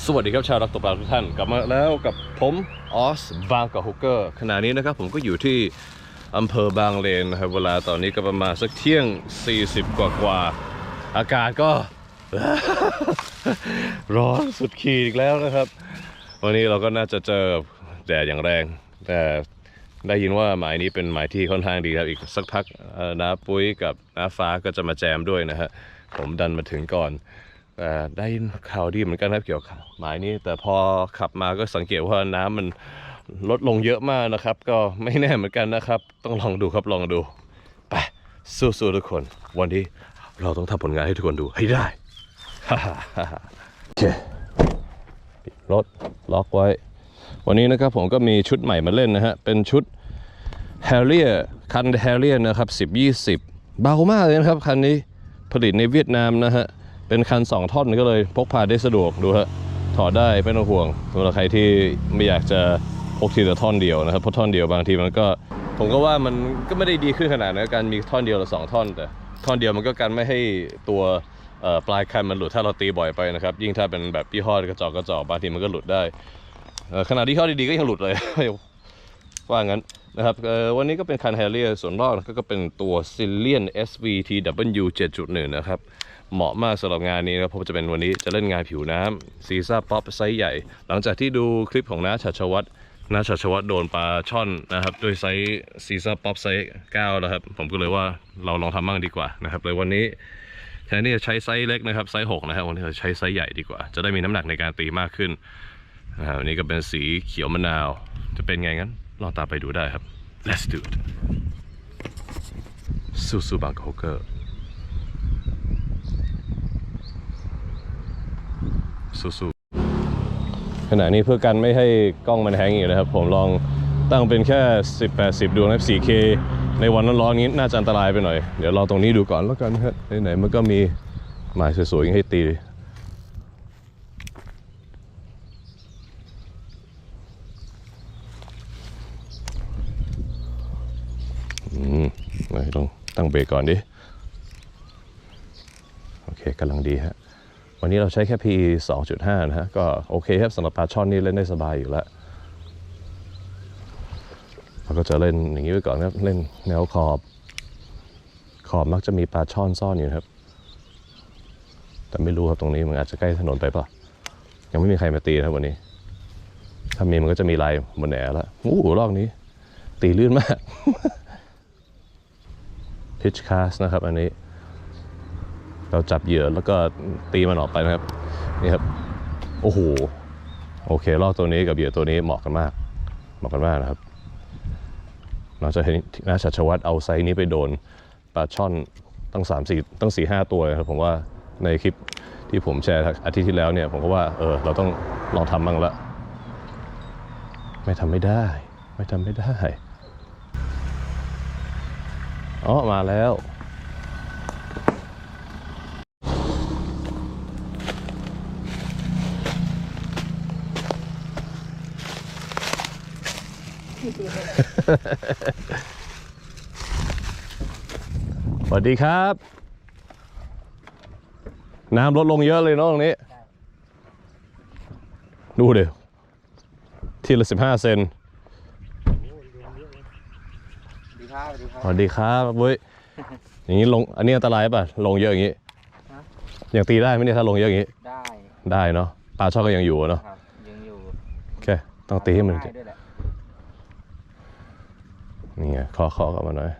สวัสดีครับชาวรักตกปลาทุกท่าน กลับมาแล้วกับผมออสบางกอกฮุกเกอร์ขณะนี้นะครับผมก็อยู่ที่อำเภอบางเลนนะครับเวลาตอนนี้ก็ประมาณสักเที่ยง 40 กว่ากว่าอากาศก็ ร้อนสุดขีดอีกแล้วนะครับ วันนี้เราก็น่าจะเจอแดดอย่างแรง แต่ได้ยินว่าหมายนี้เป็นหมายที่ค่อนข้างดีครับอีกสักพักน้าปุ้ยกับน้าฟ้าก็จะมาแจมด้วยนะฮะผมดันมาถึงก่อน ได้ข่าวดีเหมือนกันครับเกี่ยวกับหมายนี้แต่พอขับมาก็สังเกตว่าน้ำมันลดลงเยอะมากนะครับ ก็ไม่แน่เหมือนกันนะครับ ต้องลองดูครับลองดูไปสู้ๆทุกคน วันนี้เราต้องทำผลงานให้ทุกคนดูให้ได้โอเคปิดรถล็อกไว้ วันนี้นะครับผมก็มีชุดใหม่มาเล่นนะฮะ เป็นชุด h a r r i e r คัน h a r r i e r นะครับ 10 20 เบามากเลยนะครับ คันนี้ผลิตในเวียดนามนะฮะ เป็นคัน 2 ท่อนก็เลยพกพาได้สะดวกดูฮะถอดได้ไม่ต้องห่วงสำหรับใครที่ไม่อยากจะพกทีละท่อนเดียวนะครับเพราะท่อนเดียวบางทีมันก็ ผมก็ว่ามันก็ไม่ได้ดีขึ้นขนาดนั้นการมีท่อนเดียวหรือสองท่อน แต่ท่อนเดียวมันก็กันไม่ให้ตัวปลายคันมันหลุดถ้าเราตีบ่อยไปนะครับยิ่งถ้าเป็นแบบยี่ห้อกระจอกกระจอกบางทีมันก็หลุดได้ขนาดที่ห้อดีๆก็ยังหลุดเลย ว่างั้นนะครับวันนี้ก็เป็นคันแฮร์เรียส่วนนอกก็เป็นตัว c i l l i a n SVTW 7.1 นะครับ เหมาะมากสำหรับงานนี้นะครับเพราะจะเป็นวันนี้จะเล่นงานผิวน้ำซีซ่าป๊อปไซส์ใหญ่ หลังจากที่ดูคลิปของน้าชัชวัตรน้าชัชวัตรโดนปลาช่อนนะครับด้วยไซส์ซีซ่าป๊อปไซส์9นะครับ ผมก็เลยว่าเราลองทำบ้างดีกว่านะครับเลยวันนี้แทนที่จะใช้ไซส์เล็กนะครับไซส์6นะครับวันนี้เราใช้ไซส์ใหญ่ดีกว่า จะได้มีน้ำหนักในการตีมากขึ้นอ่าวันนี้ก็เป็นสีเขียวมะนาว จะเป็นไงงั้นลองตามไปดูได้ครับ let's do it สู้สู้บางโคเกอร์ สู้สู้ขณะนี้เพื่อกันไม่ให้กล้องมันแฮงอีกนะครับ ผมลองตั้งเป็นแค่ 10 80 ดวงนะ 4K ในวันร้อนๆนี้น่าจะอันตรายไปหน่อย เดี๋ยวลองตรงนี้ดูก่อนแล้วกันครับไหนๆมันก็มีหมายสวยๆให้ตีอืมไหนต้องตั้งเบรกก่อนดิ โอเคกำลังดีฮะ วันนี้เราใช้แค่ PE 2.5 นะฮะ ก็โอเคครับสำหรับปลาช่อนนี่เล่นได้สบายอยู่แล้วเราก็จะเล่นอย่างนี้ไว้ก่อนครับ เล่นแนวขอบ ขอบมักจะมีปลาช่อนซ่อนอยู่ครับ แต่ไม่รู้ครับตรงนี้มันอาจจะใกล้ถนนไปป่ะ ยังไม่มีใครมาตีนะครับวันนี้ ถ้ามีมันก็จะมีลายบนแหนแล้วอู้หูรอบนี้ ตีลื่นมากพิชคาสนะครับอันนี้ เราจับเหยื่อแล้วก็ตีมันออกไปนะครับนี่ครับโอ้โหโอเคลอกตัวนี้กับเหยื่อตัวนี้เหมาะกันมาก เหมาะกันมากนะครับเราจะเห็นนาชัชวัตรเอาไซส์นี้ไปโดนปลาช่อนตั้ง3 4ตั้ง4 5ตัวนะครับผมว่าในคลิปที่ผมแชร์อาทิตย์ที่แล้วเนี่ยผมก็ว่าเออเราต้องลองทำบ้างละไม่ทำไม่ได้ ไม่ทำไม่ได้อ๋อมาแล้ว สวัสดีครับ น้ำลดลงเยอะเลยเนาะตรงนี้ ดูเดี๋ยวทีละสิบห้าเซนดีครับดีครัสวัสดีครับบุ้ยอย่างนี้ลงอันนี้อันตรายป่ะ ลงเยอะอย่างนี้ฮะยังตีได้ไหมเนี่ยถ้าลงเยอะอย่างนี้ ได้ ได้เนาะปลาช่อนก็ยังอยู่อะเนาะครับยังอยู่ โอเค ต้องตีให้มันได้ด้วยแหละ นี่ไงเคาะเคาะกลับมาหน่อย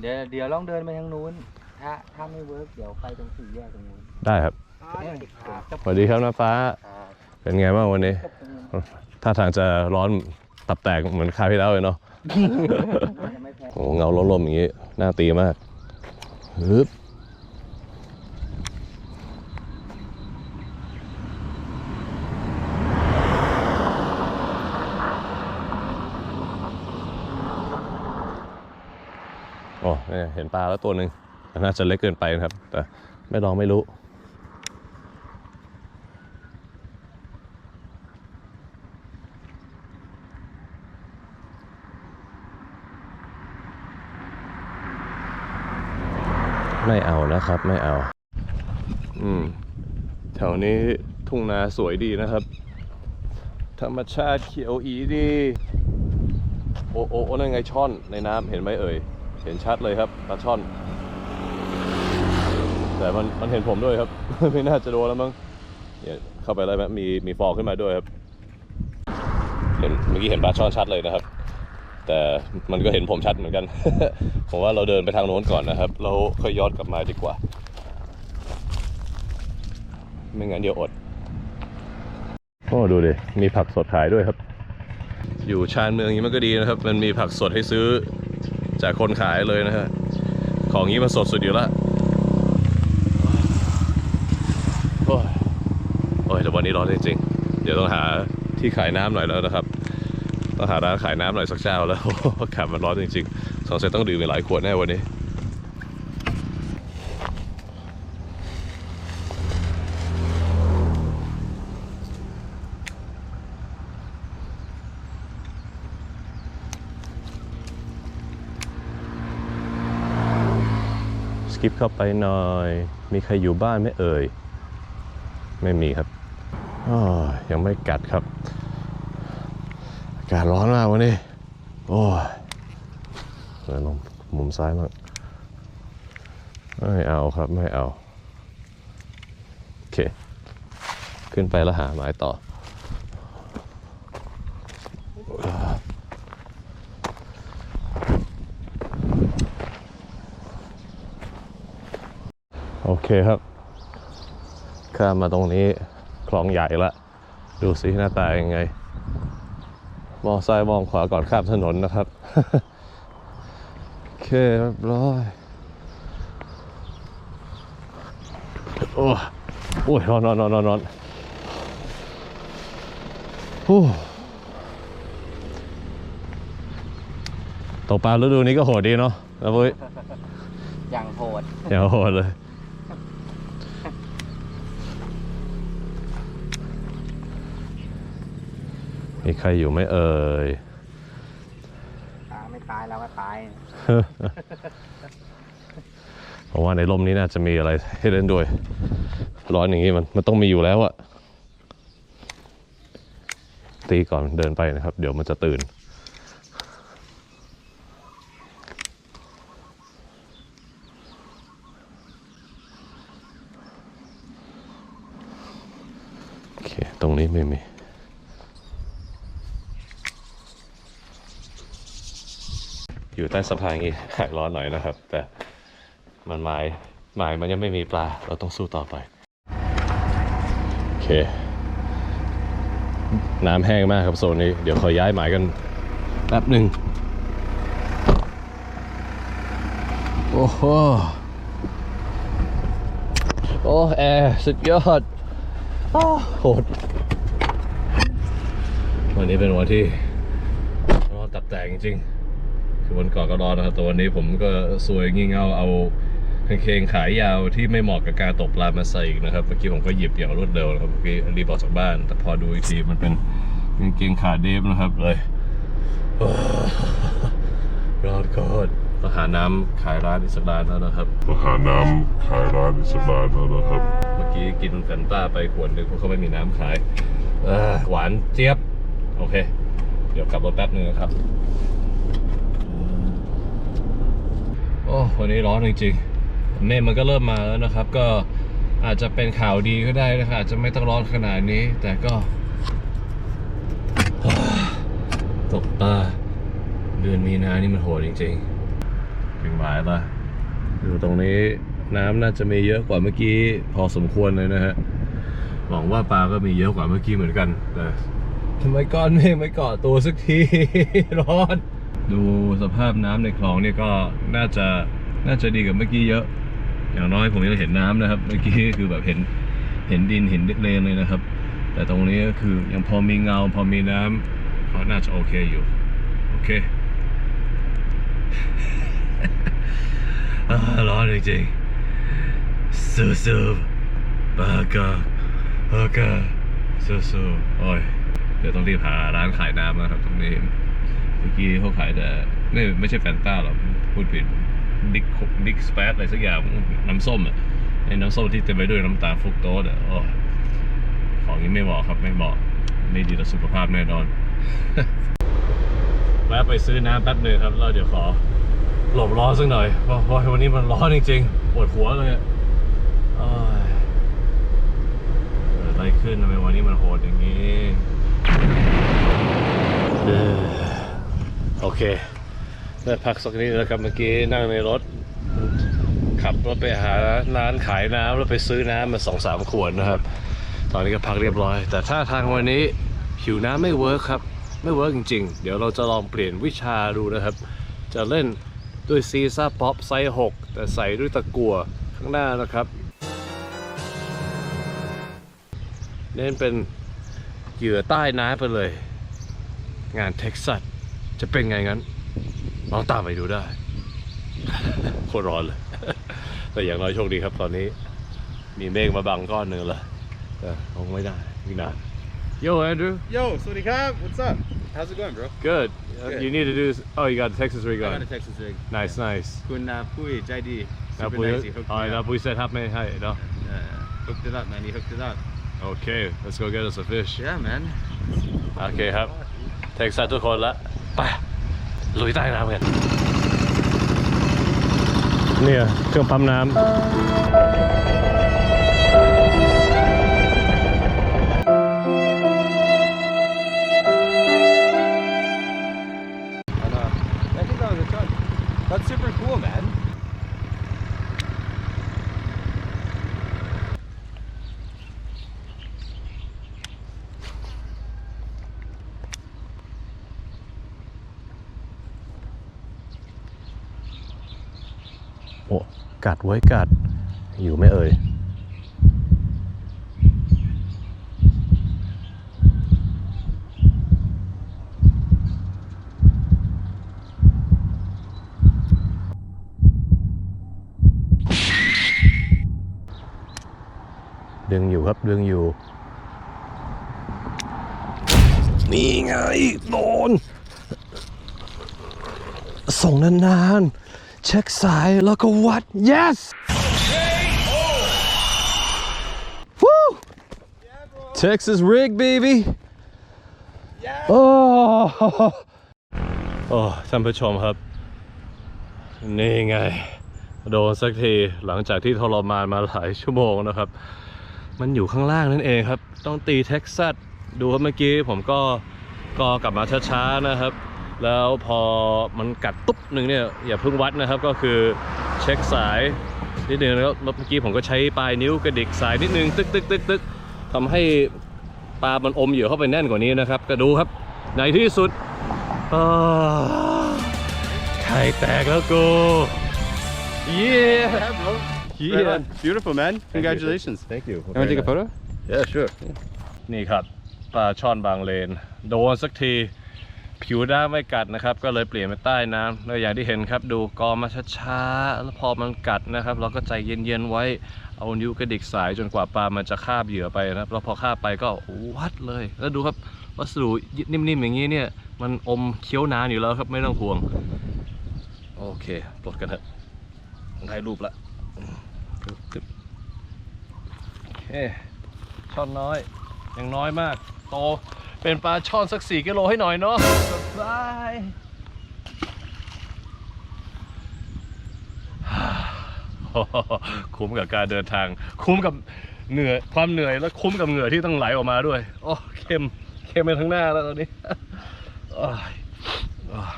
เดี๋ยวเดี๋ยวลองเดินไปทางนู้น ถ้าถ้าไม่เวิร์กเดี๋ยวไปตรงสี่แยกตรงนู้นได้ครับครับสวัสดีครับน้าฟ้าครับเป็นไงบ้างวันนี้ ถ้าทางจะร้อนตับแตกเหมือนคราวที่แล้วเลยเนาะจะไม่แพ้โอ้โหเงาลมๆอย่างนี้น่าตีมากฮึบ เนี่ยเห็นปลาแล้วตัวหนึ่งน่าจะเล็กเกินไปนะครับ แต่ไม่ลองไม่รู้ ไม่เอานะครับไม่เอา อืม แถวนี้ทุ่งนาสวยดีนะครับ ธรรมชาติเขียวอีดี โอโอโอนั่นไงช่อนในน้ำเห็นไหมเอ่ย เห็นชัดเลยครับปลาช่อน แต่มันมันเห็นผมด้วยครับ ไม่น่าจะโดนแล้วมั้งเนี่ยเข้าไปแล้วไหมมีมีฟองขึ้นมาด้วยครับ เห็นเมื่อกี้เห็นปลาช่อนชัดเลยนะครับ แต่มันก็เห็นผมชัดเหมือนกัน ผมว่าเราเดินไปทางโน้นก่อนนะครับ เราค่อยย้อนกลับมาดีกว่า ไม่งั้นเดี๋ยวอด โอ้ดูดิ มีผักสดขายด้วยครับ อยู่ชานเมืองนี้มันก็ดีนะครับ มันมีผักสดให้ซื้อ จากคนขายเลยนะฮะของนี้มันสดสุดอยู่แล้วโอ้ยโอ้ยแต่วันนี้ร้อนจริงๆเดี๋ยวต้องหาที่ขายน้ำหน่อยแล้วนะครับต้องหาร้านขายน้ำหน่อยสักเจ้าแล้วอากาศมันร้อนจริงๆสงสัยต้องดื่มไปหลายขวดแน่วันนี้ กิปเข้าไปหน่อย มีใครอยู่บ้านไหมเอ่ย ไม่มีครับอ้อยังไม่กัดครับ อากาศร้อนมากวันนี้ โอ้ยแล้วลงมุมซ้ายมางไม่เอาครับ ไม่เอา โอเค ขึ้นไปแล้วหาไม้ต่อ เคครับข้ามมาตรงนี้คลองใหญ่ละ ดูสิหน้าตายังไง มองซ้ายมองขวาก่อนข้ามถนนนะครับ โอเคเรียบร้อย โอ้โอ้ยนอนนอนนอนนอนนอนโอ้ตกปลาฤดูนี้ก็โหดดีเนาะนะปุ้ยอย่างโหดอย่าโหดเลย มีใครอยู่ไหมเอ่ยตาไม่ตายแล้วก็ตายผมว่าในร่มนี้น่าจะมีอะไรให้เล่นด้วย ร้อนอย่างนี้มันมันต้องมีอยู่แล้วอะตีก่อนเดินไปนะครับ เดี๋ยวมันจะตื่น โอเค ตรงนี้ไม่มี อยู่ใต้สะพานนี้หายร้อนหน่อยนะครับ แต่มันหมายหมายมันยังไม่มีปลา เราต้องสู้ต่อไป โอเค น้ำแห้งมากครับโซนนี้ เดี๋ยวขอย้ายหมายกันแป๊บหนึ่งโอ้โหโอ้แอร์สุดยอดโอ้โหดวันนี้เป็นวันที่ร้อนตับแตกจริงๆ คือวันก่อนก็ร้อนนะครับแต่วันนี้ผมก็สวยงี่เง่าเอากางเกงขายาวที่ไม่เหมาะกับการตกปลามาใส่อีกนะครับเมื่อกี้ผมก็หยิบอย่างรวดเร็วนะครับเมื่อกี้รีบออกจากบ้าน แต่พอดูอีกทีมันเป็นกางเกงขาเดฟนะครับเลยโอ้ร้อนโคตรต้องหาน้ำขายร้านอีกสักร้านแล้วนะครับต้องหาน้ำขายร้านอิสบานแล้วนะครับ เมื่อกี้กินแฟนต้าไปขวดหนึงเพราะเขาไม่มีน้ำขายเออหวานเจี๊ยบ โอเค เดี๋ยวกลับรถแป๊บนึงนะครับ โอ้วันนี้ร้อนจริงๆเมฆมันก็เริ่มมาแล้วนะครับ ก็อาจจะเป็นข่าวดีก็ได้นะครับอาจจะไม่ต้องร้อนขนาดนี้ แต่ก็ตกปลาเดือนมีนานี่มันโหดจริงๆถึงหมายละอยู่ตรงนี้น้ำน่าจะมีเยอะกว่าเมื่อกี้พอสมควรเลยนะฮะหวังว่าปลาก็มีเยอะกว่าเมื่อกี้เหมือนกันแต่ทำไมก้อนเมฆไม่เกาะตัวสักที ร้อน ดูสภาพน้ำในคลองเนี่ยก็น่าจะน่าจะดีกว่าเมื่อกี้เยอะ อย่างน้อยผมยังเห็นน้ำนะครับ เมื่อกี้คือแบบเห็นเห็นดินเห็นเลนเลยนะครับ แต่ตรงนี้ก็คือยังพอมีเงาพอมีน้ำก็น่าจะโอเคอยู่ โอเคอร้อนจริงๆสู้ๆบากาบากาสู้ๆโอ้ยเดี๋ยวต้องรีบหาร้านขายน้ำนะครับตรงนี้ เมื่อกี้เขาขายแต่ไม่ไม่ใช่แฟนต้าหรอกพูดผิดดิกดิกสเปซอะไรสักอย่างน้ำส้มอะไอ้น้ำส้มที่เต็มไปด้วยน้ำตาลฟรุกโตสอะโอ้ของนี้ไม่เหมาะครับไม่เหมาะไม่ดีต่อสุขภาพแน่นอนแวะไปซื้อน้ำแป๊บหนึ่งครับแล้วเดี๋ยวขอหลบร้อนสักหน่อยเพราะเพราะวันนี้มันร้อนจริงๆปวดหัวเลยอ้ยเกิดอะไรขึ้นทำไมวันนี้มันโหดอย่างนี้ เออโอเคได้พักสักนิดแล้วครับเมื่อกี้นั่งในรถ ขับรถไปหาร้านขายน้ำแล้วไปซื้อน้ำมาสองสามขวดนะครับ ตอนนี้ก็พักเรียบร้อย แต่ถ้าทางวันนี้หิวน้ำไม่เวิร์คครับ ไม่เวิร์กจริง ๆ เดี๋ยวเราจะลองเปลี่ยนวิชาดูนะครับ จะเล่นด้วยซีซ่าป๊อปไซส์6แต่ใส่ด้วยตะกั่วข้างหน้านะครับ เน้นเป็นเหยื่อใต้น้ำไปเลย งานเท็กซัส จะเป็นไงงั้นลองตามไปดูได้ โคตรร้อนเลย แต่อย่างน้อยโชคดีครับตอนนี้ มีเมฆมาบังก้อนหนึ่งเลยแต่คงไม่ได้อีกนาน Yo Andrew Yo, Sweetie Cobb, what's up? How's it going, bro? good Uh, Good. you need to do oh you got a Texas rig I got on a Texas rig. nice nice คุณ uh, Pui, JD. นะ Super ปุ้ย nice. He hooked อ๋อ me นะ up. ปุ้ยเซตทับไม่ให้เนาะ Uh, hooked it up, man. He hooked it up. Okay let's go get us a fish Yeah, man. โอเคครับ เท็กซัสทุกคนละ ไปลุยใต้น้ำกันเนี่ยเครื่องปั๊มน้ำ And, uh, I think that was a ton. That's super cool, man. โอ้ กัดไว้กัด อยู่ไม่เอ่ยดึงอยู่ครับดึงอยู่ นี่ไงโดนส่งนานๆ เช็คสายแล้วก็วัด yes Woo Texas rig baby โอ้โอ้ท่านผู้ชมครับ นี่ไง โดนสักทีหลังจากที่ทรมานมาหลายชั่วโมงนะครับ มันอยู่ข้างล่างนั่นเองครับ ต้องตีเท็กซัสดูครับเมื่อกี้ผมก็ก็กลับมาช้าๆนะครับ แล้วพอมันกัดตุ๊บหนึ่งเนี่ยอย่าเพิ่งวัดนะครับก็คือเช็คสายนิดนึงแล้วเมื่อกี้ผมก็ใช้ปลายนิ้วกระดิกสายนิดนึงตึกตึกตึกตึกทำให้ปลามันอมเหยื่อเข้าไปแน่นกว่านี้นะครับ ก็ดูครับในที่สุดอ่าไข่แตกแล้วกู yeah Yeah, bro. yeah on. Beautiful, man. Congratulations. thank you You want to take a photo? Yeah, sure. นี่ครับ ปลาช่อนบางเลน โดนสักที ผิวด้าไม่กัดนะครับ ก็เลยเปลี่ยนไปใต้น้ำแล้วอย่างที่เห็นครับ ดูกอมาช้าๆแล้วพอมันกัดนะครับ เราก็ใจเย็นๆไว้เอานิ้วกระดิกสายจนกว่าปลามันจะคาบเหยื่อไปนะครับแล้วพอคาบไปก็วัดเลย แล้วดูครับวัสดุนิ่มๆอย่างนี้เนี่ย มันอมเคี้ยวนานอยู่แล้วครับไม่ต้องห่วง โอเคปลดกันเถอะได้รูปละโอเคช่อนน้อยยังน้อยมาก โต เป็นปลาช่อนสักสี่กิโลให้หน่อยเนาะบายคุ้มกับการเดินทาง คุ้มกับเหนื่อยความเหนื่อยและคุ้มกับเหงื่อที่ต้องไหลออกมาด้วย โอ้เค็มเค็มไปทั้งหน้าแล้วตอนนี้โอ้ยโอ้ย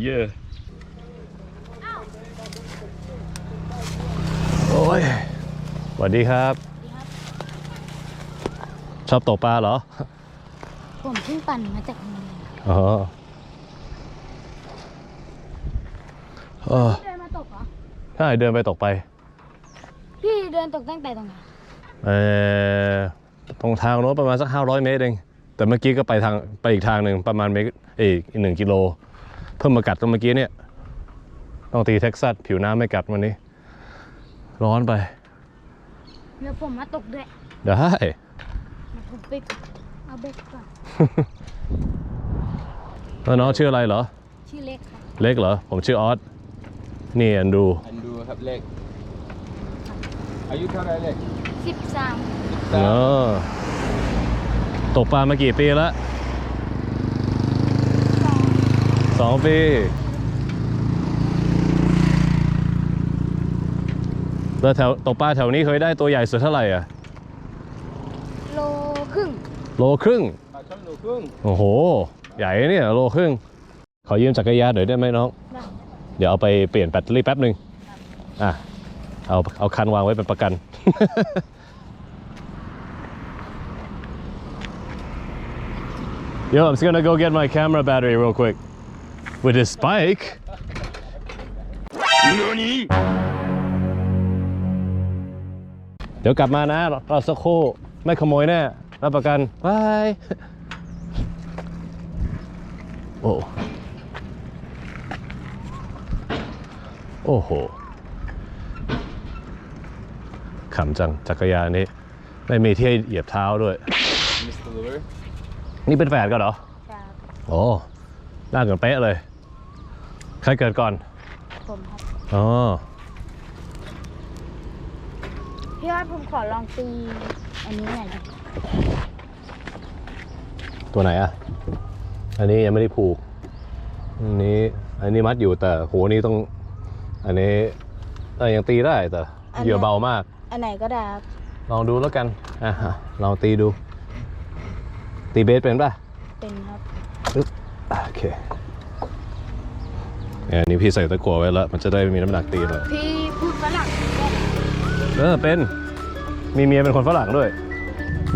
เย่โอ้ยสวัสดีครับ ชอบตกปลาเหรอ ผมเพิ่งปั่นมาจากโรงเรียนอ๋อเออเดินมาตกเหรอ ใช่เดินไปตกไป พี่เดินตกตั้งแต่ตรงไหนเออตรงทางโน้นประมาณสัก500เมตรเอง แต่เมื่อกี้ก็ไปทางไปอีกทางหนึ่งประมาณเมตรเอกหนึ่งกิโล เพิ่มมากัดตรงเมื่อกี้เนี่ย ต้องตีเท็กซัสผิวน้ำไม่กัดวันนี้ ร้อนไป เดี๋ยวผมมาตกด้วย ได้ เดี๋ยวผมไปเอาเบ็ดก่อนแล้วน้องชื่ออะไรเหรอ ชื่อเล็กครับเล็กเหรอ ผมชื่อออส นี่อันดู And do have leg. Are you cut leg? สิบสามเนาะตกปลามากี่ปีแล้วสองปี แล้วแถวตกปลาแถวนี้เคยได้ตัวใหญ่สุดเท่าไหร่อะโลครึ่ง โลครึ่งปลาช่อนโลครึ่งโอ้โห ใหญ่เนี่ยโลครึ่ง ขอยืมจักรยานหน่อยได้ไหมน้องได้เดี๋ยวเอาไปเปลี่ยนแบตเตอรี่แป๊บหนึ่งอะเอาเอาคันวางไว้เป็นประกัน Yo, I'm just gonna go get my camera battery real quick. With this spike. เดี๋ยวกลับมานะรอสักครู่ไม่ขโมยแน่ รับประกันบายโอ้โอ้โหขำจังจักรยานนี้ ไม่มีที่ให้เหยียบเท้าด้วยมิสเตอร์ลูเวอร์นี่เป็นแฝดกันเหรอครับโอ้หน้าเกินเป๊ะเลย ใครเกิดก่อนผมครับ อ๋อพี่ว่าผมขอลองตี อันนี้หน่อยดิ ตัวไหนอะ อันนี้ยังไม่ได้ผูก อันนี้ อันนี้มัดอยู่แต่โหนี่ต้อง อันนี้เอ้ยยังตีได้แต่เหยื่อเบามาก อันไหนก็ได้ครับลองดูแล้วกัน อะลองตีดู ตีเบสเป็นป่ะ เป็นครับปึ๊บอะโอเคเนี่ยอันนี้พี่ใส่ตะกั่วไว้แล้ว มันจะได้มีน้ำหนักตีหน่อยพี่พูดฝรั่งได้ไหมเออเป็น มีเมียเป็นคนฝรั่งด้วย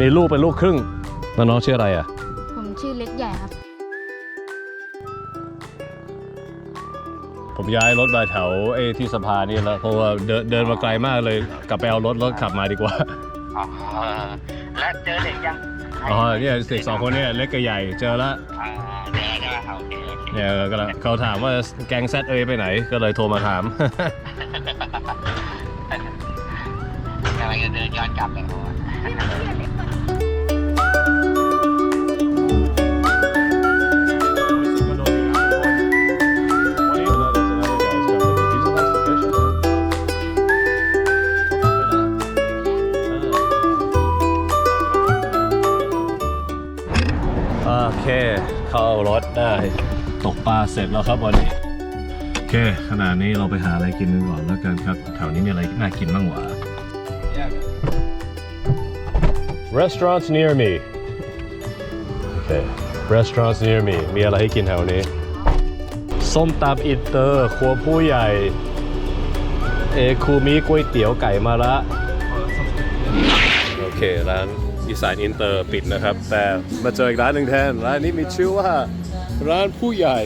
มีลูกเป็นลูกครึ่งแล้วน้องชื่ออะไรอะผม ชื่อเล็กใหญ่ครับ ผมย้ายรถมาแถวไอ้ที่สะพานนี่แล้วเพราะว่าเดินเดินมาไกลมากเลยกลับไปเอารถรถขับมาดีกว่า อ๋อและเจอเด็กยังอ๋อเนี่ยเด็กสองคนเนี่ยเล็กกับใหญ่เจอแล้วอ่าเจอแล้วใช่ไหมโอเคโอเคเนี่ยกำลังเขาถามว่าแก๊งแซดเอยไปไหนก็เลยโทรมาถาม กำลังจะเดินย้อนกลับเลยโอ้ยโอ เข้ารถได้ตกปลาเสร็จแล้วครับวันนี้โอเคขณะนี้เราไปหาอะไรกินกันก่อนแล้วกันครับ แถวนี้มีอะไรน่ากินบ้างวะ Restaurants near me โอเค Restaurants near me มีอะไรให้กินแถวนี้ ส้มตำอินเตอร์ครัวผู้ใหญ่ เอคูมิก๋วยเตี๋ยวไก่มาละโอเคร้าน อีสานอินเตอร์ปิดนะครับ แต่มาเจออีกร้านหนึ่งแทน ร้านนี้มีชื่อว่าร้านผู้ใหญ่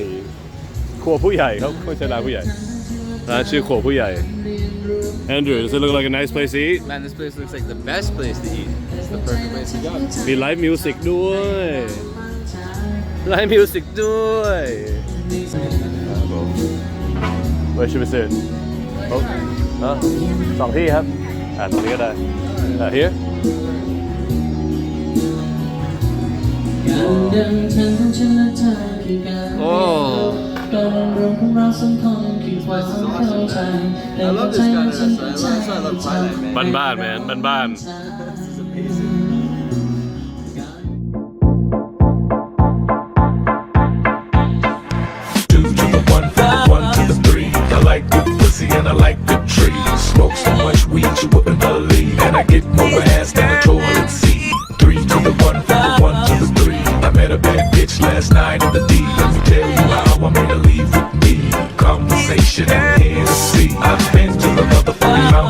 ครัวผู้ใหญ่ครับไม่ใช่ร้านผู้ใหญ่ ร้านชื่อครัวผู้ใหญ่ Andrew does it look like a nice place to eat Man, this place looks like the best place to eat. It's the perfect place to go. มีไลฟ์มิวสิกด้วยไลฟ์มิวสิกด้วยครับผม Where should we sit โอ้ฮะสองที่ครับ อ่าตรงนี้ก็ได้อ่า here การเดินทางของฉันและเธอคือการ โอ้ การรวมของเราสองคนคือความเข้าใจ I love this guy. That's why I love, that's why I love Twilight, man. บ้านบ้านแมนบ้านบ้าน This is amazing. Two to the one, from the one to the three. I like good pussy and I like good trees. Smoke so much weed you wouldn't believe. And I get more ass